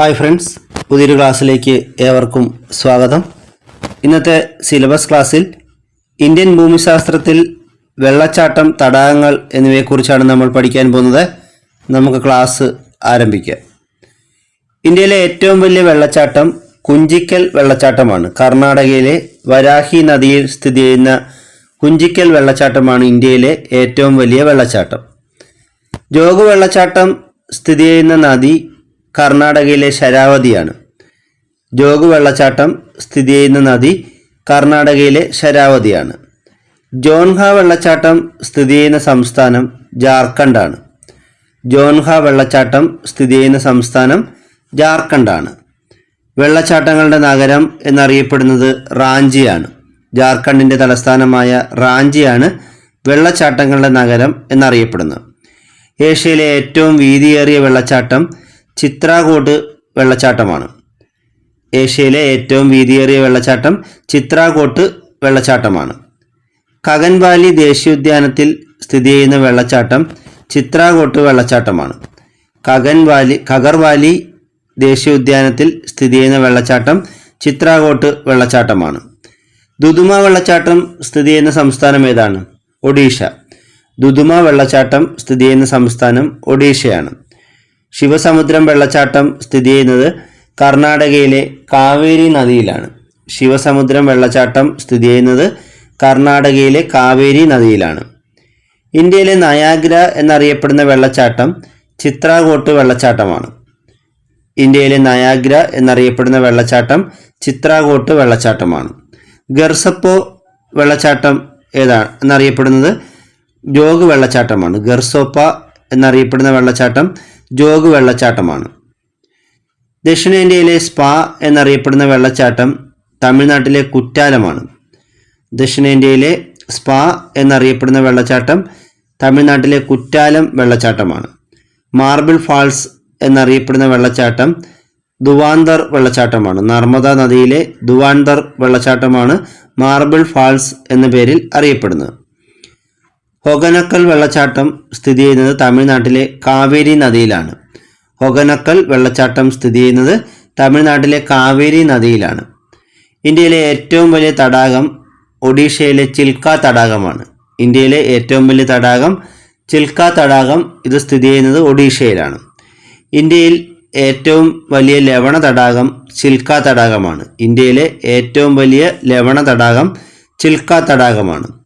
Hi friends പുതിയൊരു ക്ലാസ്സിലേക്ക് ഏവർക്കും സ്വാഗതം. ഇന്നത്തെ സിലബസ് ക്ലാസ്സിൽ ഇന്ത്യൻ ഭൂമിശാസ്ത്രത്തിൽ വെള്ളച്ചാട്ടം തടാകങ്ങൾ എന്നിവയെക്കുറിച്ചാണ് നമ്മൾ പഠിക്കാൻ പോകുന്നത്. നമുക്ക് ക്ലാസ് ആരംഭിക്കാം. ഇന്ത്യയിലെ ഏറ്റവും വലിയ വെള്ളച്ചാട്ടം കുഞ്ചിക്കൽ വെള്ളച്ചാട്ടമാണ്. കർണാടകയിലെ വരാഹി നദിയിൽ സ്ഥിതി ചെയ്യുന്ന കുഞ്ചിക്കൽ വെള്ളച്ചാട്ടമാണ് ഇന്ത്യയിലെ ഏറ്റവും വലിയ വെള്ളച്ചാട്ടം. ജോഗ് വെള്ളച്ചാട്ടം സ്ഥിതി ചെയ്യുന്ന നദി കർണാടകയിലെ ശരാവതിയാണ്. ജോഗ് വെള്ളച്ചാട്ടം സ്ഥിതി ചെയ്യുന്ന നദി കർണാടകയിലെ ശരാവതിയാണ്. ജോൻഹ വെള്ളച്ചാട്ടം സ്ഥിതി ചെയ്യുന്ന സംസ്ഥാനം ജാർഖണ്ഡാണ്. ജോൻഹ വെള്ളച്ചാട്ടം സ്ഥിതി ചെയ്യുന്ന സംസ്ഥാനം ജാർഖണ്ഡാണ്. വെള്ളച്ചാട്ടങ്ങളുടെ നഗരം എന്നറിയപ്പെടുന്നത് റാഞ്ചിയാണ്. ജാർഖണ്ഡിന്റെ തലസ്ഥാനമായ റാഞ്ചിയാണ് വെള്ളച്ചാട്ടങ്ങളുടെ നഗരം എന്നറിയപ്പെടുന്നത്. ഏഷ്യയിലെ ഏറ്റവും വീതിയേറിയ വെള്ളച്ചാട്ടം ചിത്രാകോട്ട് വെള്ളച്ചാട്ടമാണ്. ഏഷ്യയിലെ ഏറ്റവും വീതിയേറിയ വെള്ളച്ചാട്ടം ചിത്രാകോട്ട് വെള്ളച്ചാട്ടമാണ്. കഗൻവാലി ദേശീയോദ്യാനത്തിൽ സ്ഥിതി ചെയ്യുന്ന വെള്ളച്ചാട്ടം ചിത്രാകോട്ട് വെള്ളച്ചാട്ടമാണ്. കഗൻവാലി കഗർവാലി ദേശീയോദ്യാനത്തിൽ സ്ഥിതി ചെയ്യുന്ന വെള്ളച്ചാട്ടം ചിത്രാകോട്ട് വെള്ളച്ചാട്ടമാണ്. ദുദുമ വെള്ളച്ചാട്ടം സ്ഥിതി ചെയ്യുന്ന സംസ്ഥാനം ഏതാണ്? ഒഡീഷ. ദുദുമ വെള്ളച്ചാട്ടം സ്ഥിതി ചെയ്യുന്ന സംസ്ഥാനം ഒഡീഷയാണ്. ശിവസമുദ്രം വെള്ളച്ചാട്ടം സ്ഥിതി ചെയ്യുന്നത് കർണാടകയിലെ കാവേരി നദിയിലാണ്. ശിവസമുദ്രം വെള്ളച്ചാട്ടം സ്ഥിതി ചെയ്യുന്നത് കർണാടകയിലെ കാവേരി നദിയിലാണ്. ഇന്ത്യയിലെ നയാഗ്ര എന്നറിയപ്പെടുന്ന വെള്ളച്ചാട്ടം ചിത്രാകോട്ട് വെള്ളച്ചാട്ടമാണ്. ഇന്ത്യയിലെ നയാഗ്ര എന്നറിയപ്പെടുന്ന വെള്ളച്ചാട്ടം ചിത്രാകോട്ട് വെള്ളച്ചാട്ടമാണ്. ഗർസപ്പോ വെള്ളച്ചാട്ടം ഏതാണ് എന്നറിയപ്പെടുന്നത്? ജോഗ് വെള്ളച്ചാട്ടമാണ്. ഗർസോപ്പ എന്നറിയപ്പെടുന്ന വെള്ളച്ചാട്ടം ജോഗ് വെള്ളച്ചാട്ടമാണ്. ദക്ഷിണേന്ത്യയിലെ സ്പാ എന്നറിയപ്പെടുന്ന വെള്ളച്ചാട്ടം തമിഴ്നാട്ടിലെ കുറ്റാലമാണ്. ദക്ഷിണേന്ത്യയിലെ സ്പാ എന്നറിയപ്പെടുന്ന വെള്ളച്ചാട്ടം തമിഴ്നാട്ടിലെ കുറ്റാലം വെള്ളച്ചാട്ടമാണ്. മാർബിൾ ഫാൾസ് എന്നറിയപ്പെടുന്ന വെള്ളച്ചാട്ടം ദുവാന്തർ വെള്ളച്ചാട്ടമാണ്. നർമ്മദ നദിയിലെ ദുവാന്തർ വെള്ളച്ചാട്ടമാണ് മാർബിൾ ഫാൾസ് എന്ന പേരിൽ അറിയപ്പെടുന്നത്. ഹൊഗനക്കൽ വെള്ളച്ചാട്ടം സ്ഥിതി ചെയ്യുന്നത് തമിഴ്നാട്ടിലെ കാവേരി നദിയിലാണ്. ഹൊഗനക്കൽ വെള്ളച്ചാട്ടം സ്ഥിതി ചെയ്യുന്നത് തമിഴ്നാട്ടിലെ കാവേരി നദിയിലാണ്. ഇന്ത്യയിലെ ഏറ്റവും വലിയ തടാകം ഒഡീഷയിലെ ചിൽക്ക തടാകമാണ്. ഇന്ത്യയിലെ ഏറ്റവും വലിയ തടാകം ചിൽക്ക തടാകം ഇത് സ്ഥിതി ചെയ്യുന്നത് ഒഡീഷയിലാണ്. ഇന്ത്യയിൽ ഏറ്റവും വലിയ ലവണ തടാകം ചിൽക്ക തടാകമാണ്. ഇന്ത്യയിലെ ഏറ്റവും വലിയ ലവണ തടാകം ചിൽക്ക തടാകമാണ്.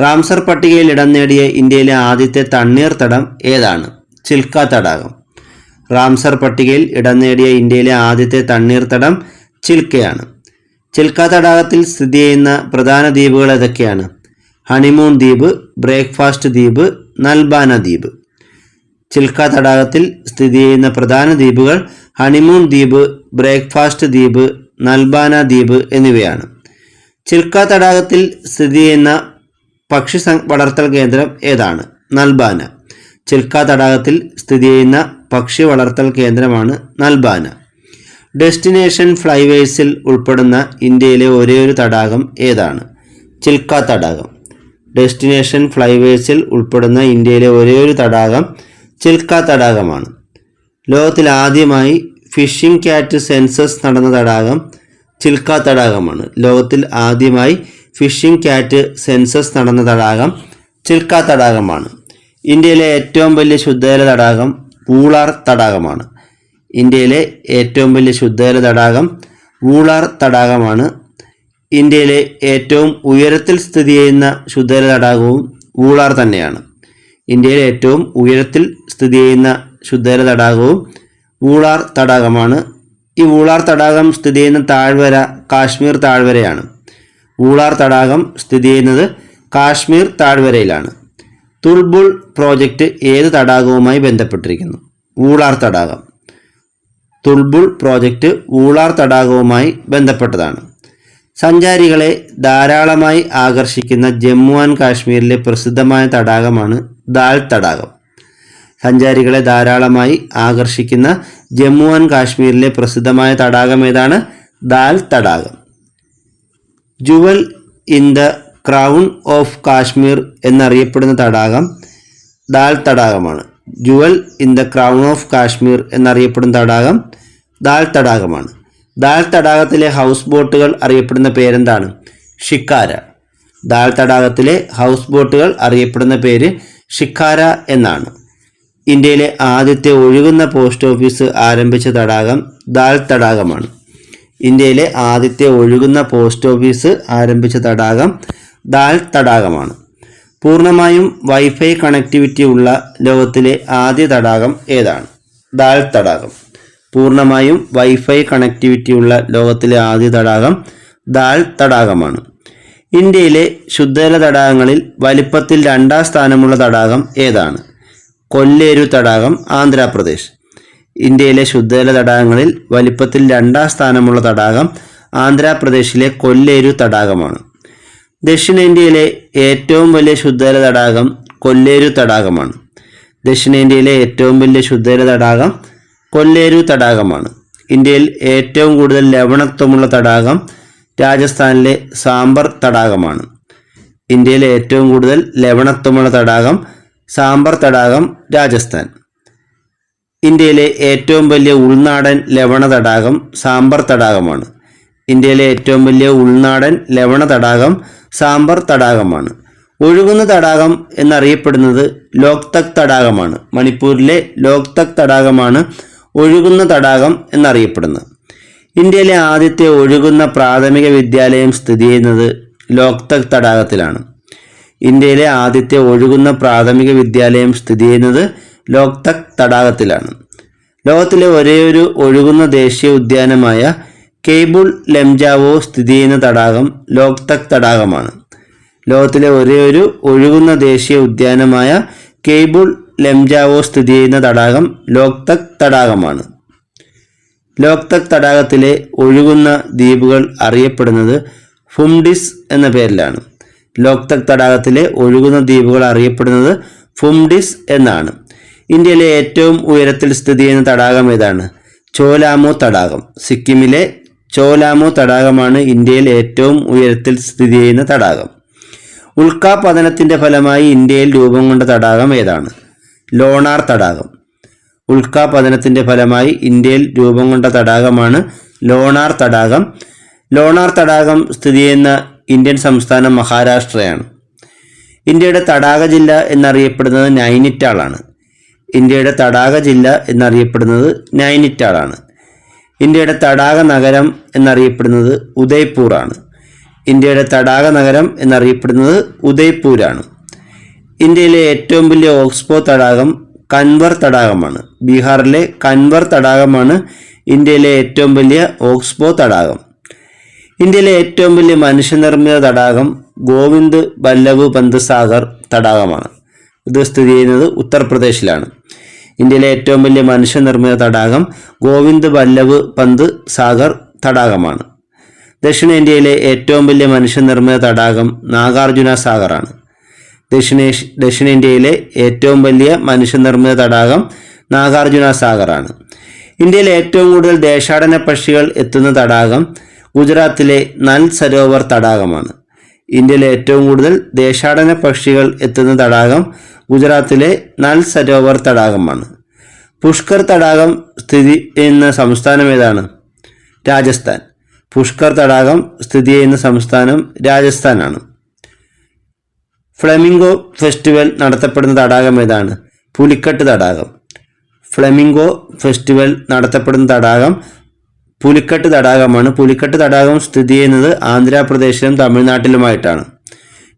റാംസർ പട്ടികയിൽ ഇടം നേടിയ ഇന്ത്യയിലെ ആദ്യത്തെ തണ്ണീർത്തടം ഏതാണ്? ചിൽക്ക തടാകം. റാംസർ പട്ടികയിൽ ഇടം നേടിയ ഇന്ത്യയിലെ ആദ്യത്തെ തണ്ണീർത്തടം ചിൽക്കയാണ്. ചിൽക്ക തടാകത്തിൽ സ്ഥിതി ചെയ്യുന്ന പ്രധാന ദ്വീപുകൾ ഏതൊക്കെയാണ്? ഹണിമൂൺ ദ്വീപ് ബ്രേക്ക്ഫാസ്റ്റ് ദ്വീപ് നൽബാന ദ്വീപ്. ചിൽക്ക തടാകത്തിൽ സ്ഥിതി ചെയ്യുന്ന പ്രധാന ദ്വീപുകൾ ഹണിമൂൺ ദ്വീപ് ബ്രേക്ക്ഫാസ്റ്റ് ദ്വീപ് നൽബാന ദ്വീപ് എന്നിവയാണ്. ചിൽക്ക തടാകത്തിൽ സ്ഥിതി ചെയ്യുന്ന പക്ഷി വളർത്തൽ കേന്ദ്രം ഏതാണ്? നൽബാന. ചിൽക്ക തടാകത്തിൽ സ്ഥിതി ചെയ്യുന്ന പക്ഷി വളർത്തൽ കേന്ദ്രമാണ് നൽബാന. ഡെസ്റ്റിനേഷൻ ഫ്ലൈവേസിൽ ഉൾപ്പെടുന്ന ഇന്ത്യയിലെ ഒരേയൊരു തടാകം ഏതാണ്? ചിൽക്ക തടാകം. ഡെസ്റ്റിനേഷൻ ഫ്ലൈവേസിൽ ഉൾപ്പെടുന്ന ഇന്ത്യയിലെ ഒരേയൊരു തടാകം ചിൽക്ക തടാകമാണ്. ലോകത്തിൽ ആദ്യമായി ഫിഷിംഗ് ക്യാറ്റ് സെൻസസ് നടന്ന തടാകം ചിൽക്ക തടാകമാണ്. ലോകത്തിൽ ആദ്യമായി ഫിഷിംഗ് ക്യാറ്റ് സെൻസസ് നടന്ന തടാകം ചിൽക്ക തടാകമാണ്. ഇന്ത്യയിലെ ഏറ്റവും വലിയ ശുദ്ധജല തടാകം പൂളാർ തടാകമാണ്. ഇന്ത്യയിലെ ഏറ്റവും വലിയ ശുദ്ധജല തടാകം പൂളാർ തടാകമാണ്. ഇന്ത്യയിലെ ഏറ്റവും ഉയരത്തിൽ സ്ഥിതി ചെയ്യുന്ന ശുദ്ധജല തടാകവും വൂളാർ തന്നെയാണ്. ഇന്ത്യയിലെ ഏറ്റവും ഉയരത്തിൽ സ്ഥിതി ചെയ്യുന്ന ശുദ്ധജല തടാകവും വൂളാർ തടാകമാണ്. ഈ വൂളാർ തടാകം സ്ഥിതി ചെയ്യുന്ന താഴ്വര കാശ്മീർ താഴ്വരയാണ്. വൂളാർ തടാകം സ്ഥിതി ചെയ്യുന്നത് കാശ്മീർ താഴ്വരയിലാണ്. തുൾബുൾ പ്രോജക്റ്റ് ഏത് തടാകവുമായി ബന്ധപ്പെട്ടിരിക്കുന്നു? ഊളാർ തടാകം. തുൾബുൾ പ്രോജക്റ്റ് ഊളാർ തടാകവുമായി ബന്ധപ്പെട്ടതാണ്. സഞ്ചാരികളെ ധാരാളമായി ആകർഷിക്കുന്ന ജമ്മു ആൻഡ് കാശ്മീരിലെ പ്രസിദ്ധമായ തടാകമാണ് ദാൽ തടാകം. സഞ്ചാരികളെ ധാരാളമായി ആകർഷിക്കുന്ന ജമ്മു ആൻഡ് കാശ്മീരിലെ പ്രസിദ്ധമായ തടാകം ഏതാണ്? ദാൽ തടാകം. Jewel in the crown of Kashmir എന്നറിയപ്പെടുന്ന തടാകം Dal തടാകമാണ്. Jewel in the crown of Kashmir എന്നറിയപ്പെടുന്ന തടാകം ദാൽ തടാകമാണ്. ദാൽ തടാകത്തിലെ ഹൗസ് ബോട്ടുകൾ അറിയപ്പെടുന്ന പേരെന്താണ്? ഷിക്കാര. ദാൽ തടാകത്തിലെ ഹൗസ് ബോട്ടുകൾ അറിയപ്പെടുന്ന പേര് ഷിക്കാര എന്നാണ്. ഇന്ത്യയിലെ ആദ്യത്തെ ഒഴുകുന്ന പോസ്റ്റ് ഓഫീസ് ആരംഭിച്ച തടാകം ദാൽ തടാകമാണ്. ഇന്ത്യയിലെ ആദ്യത്തെ ഒഴുകുന്ന പോസ്റ്റ് ഓഫീസ് ആരംഭിച്ച തടാകം ദാൽ തടാകമാണ്. പൂർണമായും വൈഫൈ കണക്ടിവിറ്റി ഉള്ള ലോകത്തിലെ ആദ്യ തടാകം ഏതാണ്? ദാൽ തടാകം. പൂർണമായും വൈഫൈ കണക്ടിവിറ്റി ഉള്ള ലോകത്തിലെ ആദ്യ തടാകം ദാൽ തടാകമാണ്. ഇന്ത്യയിലെ ശുദ്ധജല തടാകങ്ങളിൽ വലിപ്പത്തിൽ രണ്ടാം സ്ഥാനമുള്ള തടാകം ഏതാണ്? കൊല്ലേരു തടാകം ആന്ധ്രാപ്രദേശ്. ഇന്ത്യയിലെ ശുദ്ധജല തടാകങ്ങളിൽ വലിപ്പത്തിൽ രണ്ടാം സ്ഥാനമുള്ള തടാകം ആന്ധ്രാപ്രദേശിലെ കൊല്ലേരു തടാകമാണ്. ദക്ഷിണേന്ത്യയിലെ ഏറ്റവും വലിയ ശുദ്ധജല തടാകം കൊല്ലേരു തടാകമാണ്. ദക്ഷിണേന്ത്യയിലെ ഏറ്റവും വലിയ ശുദ്ധജല തടാകം കൊല്ലേരു തടാകമാണ്. ഇന്ത്യയിൽ ഏറ്റവും കൂടുതൽ ലവണത്വമുള്ള തടാകം രാജസ്ഥാനിലെ സാമ്പർ തടാകമാണ്. ഇന്ത്യയിലെ ഏറ്റവും കൂടുതൽ ലവണത്വമുള്ള തടാകം സാമ്പർ തടാകം രാജസ്ഥാൻ. ഇന്ത്യയിലെ ഏറ്റവും വലിയ ഉൾനാടൻ ലവണ തടാകം സാമ്പർ തടാകമാണ്. ഇന്ത്യയിലെ ഏറ്റവും വലിയ ഉൾനാടൻ ലവണ തടാകം സാമ്പർ തടാകമാണ്. ഒഴുകുന്ന തടാകം എന്നറിയപ്പെടുന്നത് ലോക്തക് തടാകമാണ്. മണിപ്പൂരിലെ ലോക്തക് തടാകമാണ് ഒഴുകുന്ന തടാകം എന്നറിയപ്പെടുന്നത്. ഇന്ത്യയിലെ ആദ്യത്തെ ഒഴുകുന്ന പ്രാഥമിക വിദ്യാലയം സ്ഥിതി ചെയ്യുന്നത് ലോക്തക് തടാകത്തിലാണ്. ഇന്ത്യയിലെ ആദ്യത്തെ ഒഴുകുന്ന പ്രാഥമിക വിദ്യാലയം സ്ഥിതി ചെയ്യുന്നത് ലോക്തക് തടാകത്തിലാണ് ലോകത്തിലെ ഒരേയൊരു ഒഴുകുന്ന ദേശീയ ഉദ്യാനമായ കേബുൾ ലെംജാവോ സ്ഥിതി ചെയ്യുന്ന തടാകം ലോക്തക് തടാകമാണ് ലോകത്തിലെ ഒരേയൊരു ഒഴുകുന്ന ദേശീയ ഉദ്യാനമായ കേബുൾ ലെംജാവോ സ്ഥിതി ചെയ്യുന്ന തടാകം ലോക്തക് തടാകമാണ് ലോക്തക് തടാകത്തിലെ ഒഴുകുന്ന ദ്വീപുകൾ അറിയപ്പെടുന്നത് ഫുംഡിസ് എന്ന പേരിലാണ്. ലോക്തക് തടാകത്തിലെ ഒഴുകുന്ന ദ്വീപുകൾ അറിയപ്പെടുന്നത് ഫുംഡിസ് എന്നാണ്. ഇന്ത്യയിലെ ഏറ്റവും ഉയരത്തിൽ സ്ഥിതി ചെയ്യുന്ന തടാകം ഏതാണ്? ചോലാമോ തടാകം. സിക്കിമിലെ ചോലാമോ തടാകമാണ് ഇന്ത്യയിൽ ഏറ്റവും ഉയരത്തിൽ സ്ഥിതി ചെയ്യുന്ന തടാകം. ഉൽക്കാപതനത്തിന്റെ ഫലമായി ഇന്ത്യയിൽ രൂപം കൊണ്ട തടാകം ഏതാണ്? ലോണാർ തടാകം. ഉൽക്കാപതനത്തിന്റെ ഫലമായി ഇന്ത്യയിൽ രൂപം കൊണ്ട തടാകമാണ് ലോണാർ തടാകം. ലോണാർ തടാകം സ്ഥിതി ചെയ്യുന്ന ഇന്ത്യൻ സംസ്ഥാനം മഹാരാഷ്ട്രയാണ്. ഇന്ത്യയുടെ തടാക ജില്ല എന്നറിയപ്പെടുന്നത് നൈനിറ്റാളാണ്. ഇന്ത്യയുടെ തടാക ജില്ല എന്നറിയപ്പെടുന്നത് നൈനിറ്റാളാണ്. ഇന്ത്യയുടെ തടാക നഗരം എന്നറിയപ്പെടുന്നത് ഉദയ്പൂറാണ്. ഇന്ത്യയുടെ തടാക നഗരം എന്നറിയപ്പെടുന്നത് ഉദയ്പൂരാണ്. ഇന്ത്യയിലെ ഏറ്റവും വലിയ ഓക്സ്പോ തടാകം കൻവർ തടാകമാണ്. ബീഹാറിലെ കൻവർ തടാകമാണ് ഇന്ത്യയിലെ ഏറ്റവും വലിയ ഓക്സ്പോ തടാകം. ഇന്ത്യയിലെ ഏറ്റവും വലിയ മനുഷ്യനിർമ്മിത തടാകം ഗോവിന്ദ് വല്ലഭ് പന്ത് സാഗർ തടാകമാണ്. ഇത് സ്ഥിതി ചെയ്യുന്നത് ഉത്തർപ്രദേശിലാണ്. ഇന്ത്യയിലെ ഏറ്റവും വലിയ മനുഷ്യനിർമ്മിത തടാകം ഗോവിന്ദ് വല്ലവ് പന്ത് സാഗർ തടാകമാണ്. ദക്ഷിണേന്ത്യയിലെ ഏറ്റവും വലിയ മനുഷ്യനിർമ്മിത തടാകം നാഗാർജുന സാഗറാണ്. ദക്ഷിണേഷ് ദക്ഷിണേന്ത്യയിലെ ഏറ്റവും വലിയ മനുഷ്യനിർമ്മിത തടാകം നാഗാർജുന സാഗറാണ്. ഇന്ത്യയിലെ ഏറ്റവും കൂടുതൽ ദേശാടന പക്ഷികൾ എത്തുന്ന തടാകം ഗുജറാത്തിലെ നൽ സരോവർ തടാകമാണ്. ഇന്ത്യയിലെ ഏറ്റവും കൂടുതൽ ദേശാടന പക്ഷികൾ എത്തുന്ന തടാകം ഗുജറാത്തിലെ നൽ സരോവർ തടാകമാണ്. പുഷ്കർ തടാകം സ്ഥിതി ചെയ്യുന്ന സംസ്ഥാനം ഏതാണ്? രാജസ്ഥാൻ. പുഷ്കർ തടാകം സ്ഥിതി ചെയ്യുന്ന സംസ്ഥാനം രാജസ്ഥാനാണ്. ഫ്ലെമിംഗോ ഫെസ്റ്റിവൽ നടത്തപ്പെടുന്ന തടാകം ഏതാണ്? പുലിക്കട്ട് തടാകം. ഫ്ലെമിംഗോ ഫെസ്റ്റിവൽ നടത്തപ്പെടുന്ന തടാകം പുലിക്കട്ട് തടാകമാണ്. പുലിക്കട്ട് തടാകം സ്ഥിതി ചെയ്യുന്നത് ആന്ധ്രാപ്രദേശിലും തമിഴ്നാട്ടിലുമായിട്ടാണ്.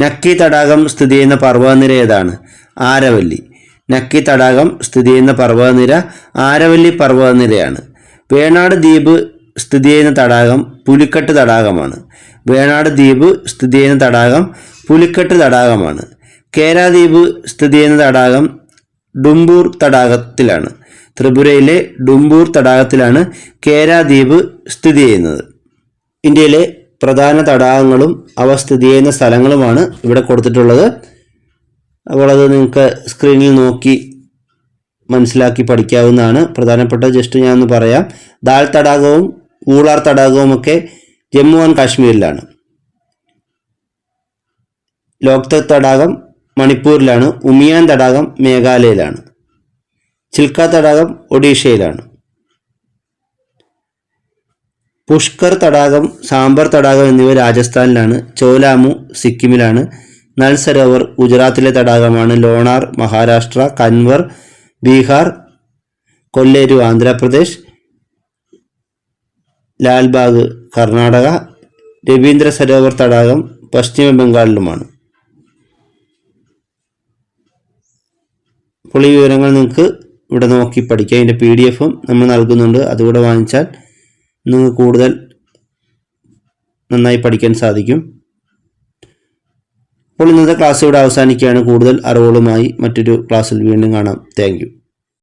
നക്കി തടാകം സ്ഥിതി ചെയ്യുന്ന പർവതനിര ഏതാണ്? ആരവല്ലി. നക്കി തടാകം സ്ഥിതി ചെയ്യുന്ന പർവതനിര ആരവല്ലി പർവതനിരയാണ്. വേണാട് ദ്വീപ് സ്ഥിതി ചെയ്യുന്ന തടാകം പുലിക്കട്ട് തടാകമാണ്. വേണാട് ദ്വീപ് സ്ഥിതി ചെയ്യുന്ന തടാകം പുലിക്കട്ട് തടാകമാണ്. കേരാദ്വീപ് സ്ഥിതി ചെയ്യുന്ന തടാകം ഡുംബൂർ തടാകത്തിലാണ്. ത്രിപുരയിലെ ഡുംബൂർ തടാകത്തിലാണ് കേരാദ്വീപ് സ്ഥിതി ചെയ്യുന്നത്. ഇന്ത്യയിലെ പ്രധാന തടാകങ്ങളും അവ സ്ഥിതി ചെയ്യുന്ന സ്ഥലങ്ങളുമാണ് ഇവിടെ കൊടുത്തിട്ടുള്ളത്. അപ്പോൾ അത് നിങ്ങൾക്ക് സ്ക്രീനിൽ നോക്കി മനസ്സിലാക്കി പഠിക്കാവുന്നതാണ്. പ്രധാനപ്പെട്ട ജസ്റ്റ് ഞാൻ ഒന്ന് പറയാം. ദാൽ തടാകവും ഊളാർ തടാകവും ഒക്കെ ജമ്മു ആൻഡ് കാശ്മീരിലാണ്. ലോക്ത തടാകം മണിപ്പൂരിലാണ്. ഉമിയാൻ തടാകം മേഘാലയയിലാണ്. ചിൽക്ക തടാകം ഒഡീഷയിലാണ്. പുഷ്കർ തടാകം സാമ്പർ തടാകം എന്നിവ രാജസ്ഥാനിലാണ്. ചോലാമു സിക്കിമിലാണ്. നൽ സരോവർ ഗുജറാത്തിലെ തടാകമാണ്. ലോണാർ മഹാരാഷ്ട്ര കൻവർ ബീഹാർ കൊല്ലേരു ആന്ധ്രാപ്രദേശ് ലാൽബാഗ് കർണാടക രവീന്ദ്ര സരോവർ തടാകം പശ്ചിമ ബംഗാളിലുമാണ്. അപ്പോൾ വിവരങ്ങൾ നിങ്ങൾക്ക് ഇവിടെ നോക്കി പഠിക്കാം. അതിന്റെ പി ഡി എഫും നമ്മൾ നൽകുന്നുണ്ട്. അതുകൂടെ വാങ്ങിച്ചാൽ നിങ്ങൾക്ക് കൂടുതൽ നന്നായി പഠിക്കാൻ സാധിക്കും. അപ്പോൾ ഇന്നത്തെ ക്ലാസ് ഇവിടെ അവസാനിക്കുകയാണ്. കൂടുതൽ അറിവുകളുമായി മറ്റൊരു ക്ലാസ്സിൽ വീണ്ടും കാണാം. താങ്ക്